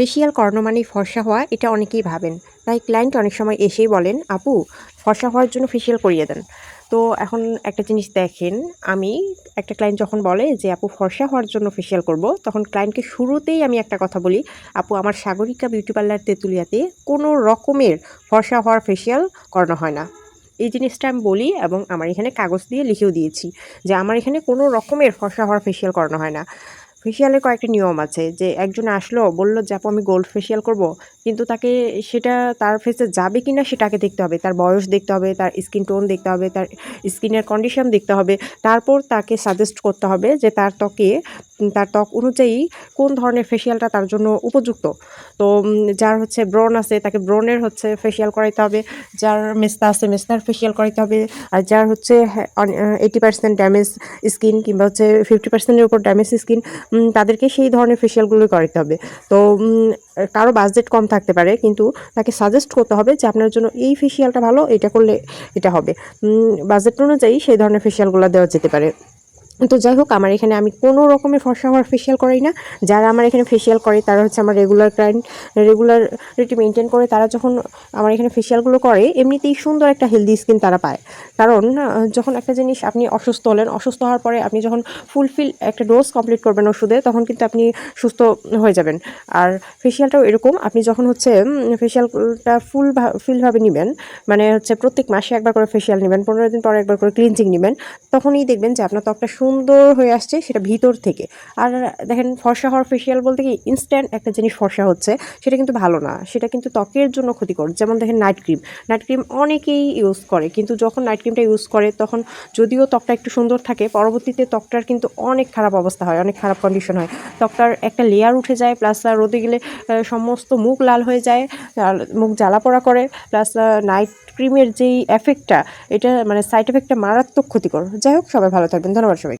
Facial করানো মানেই ফর্সা হওয়া, এটা অনেকেই ভাবেন। তাই ক্লায়েন্ট অনেক সময় এসেই বলেন, আপু, ফর্সা হওয়ার জন্য ফেসিয়াল করিয়ে দেন। তো এখন একটা জিনিস দেখেন, আমি একটা ক্লায়েন্ট যখন বলে যে, আপু, ফর্সা হওয়ার জন্য ফেসিয়াল করব, তখন ক্লায়েন্টকে শুরুতেই আমি একটা কথা বলি, আপু, আমার সাগরিকা বিউটি পার্লার তেঁতুলিয়াতে কোনো রকমের ফর্সা হওয়ার ফেসিয়াল করানো হয় না। এই জিনিসটা আমি বলি এবং আমার এখানে কাগজ দিয়ে লিখেও দিয়েছি যে, আমার এখানে কোনো রকমের ফর্সা হওয়ার ফেসিয়াল করানো হয় না। ফেসিয়ালের কয়েকটা নিয়ম আছে, যে একজন আসলো, বলল যে, আপু, আমি গোল্ড ফেসিয়াল করব। কিন্তু তাকে সেটা তার ফেসে যাবে কি না সেটাকে দেখতে হবে, তার বয়স দেখতে হবে, তার স্কিন টোন দেখতে হবে, তার স্কিনের কন্ডিশন দেখতে হবে। তারপর তাকে সাজেস্ট করতে হবে যে, তার ত্বকে তার ত্বক অনুযায়ী কোন ধরনের ফেসিয়ালটা তার জন্য উপযুক্ত? তো যার হচ্ছে ব্রন আছে, তাকে ব্রণের হচ্ছে ফেসিয়াল করাইতে হবে, যার মেস্তা আছে মেস্তার ফেসিয়াল করাইতে হবে, আর যার হচ্ছে এইটি পার্সেন্ট ড্যামেজ স্কিন কিংবা হচ্ছে ফিফটি পার্সেন্টের উপর ড্যামেজ স্কিন তাদেরকে সেই ধরনের ফেসিয়ালগুলোই করাতে হবে। তো কারও বাজেট কম থাকতে পারে, কিন্তু তাকে সাজেস্ট করতে হবে যে আপনার জন্য এই ফেসিয়ালটা ভালো, এটা করলে এটা হবে। বাজেট অনুযায়ী সেই ধরনের ফেসিয়ালগুলো দেওয়া যেতে পারে। তো যাই হোক, আমার এখানে আমি কোনো রকমের ফর্সা হওয়ার ফেসিয়াল করাই না। যারা আমার এখানে ফেসিয়াল করে, তারা হচ্ছে আমার রেগুলার ক্লায়েন্ট রেগুলারিটি মেনটেন করে। তারা যখন আমার এখানে ফেসিয়ালগুলো করে, এমনিতেই সুন্দর একটা হেলদি স্কিন তারা পায়। কারণ যখন একটা জিনিস আপনি অসুস্থ হলেন, অসুস্থ হওয়ার পরে আপনি যখন ফুলফিল একটা ডোজ কমপ্লিট করবেন ওষুধে, তখন কিন্তু আপনি সুস্থ হয়ে যাবেন। আর ফেসিয়ালটাও এরকম, আপনি যখন হচ্ছে ফেসিয়ালটা ফুল ফিলভাবে নেবেন মানে হচ্ছে প্রত্যেক মাসে একবার করে ফেশিয়াল নেবেন, পনেরো দিন পরে একবার করে ক্লিনজিং নেবেন, তখনই দেখবেন যে আপনার ত্বকটা সুন্দর হয়ে আসছে সেটা ভিতর থেকে। আর দেখেন ফর্সা হওয়ার ফেসিয়াল বলতে কি ইনস্ট্যান্ট একটা জিনিস ফর্সা হচ্ছে, সেটা কিন্তু ভালো না। সেটা কিন্তু ত্বকের জন্য ক্ষতিকর। যেমন দেখেন নাইট ক্রিম নাইট ক্রিম অনেকেই ইউজ করে, কিন্তু যখন নাইট ক্রিমটা ইউজ করে, তখন যদিও ত্বকটা একটু সুন্দর থাকে, পরবর্তীতে ত্বকটার কিন্তু অনেক খারাপ অবস্থা হয়, অনেক খারাপ কন্ডিশন হয়। ত্বকটার একটা লেয়ার উঠে যায় প্লাস রোদে গেলে সমস্ত মুখ লাল হয়ে যায় মুখ জ্বালা পোড়া করে প্লাস নাইট ক্রিমের যেই এফেক্টটা এটা মানে সাইড এফেক্টটা মারাত্মক ক্ষতিকর। যাই হোক, সবাই ভালো থাকবেন। ধন্যবাদ সবাই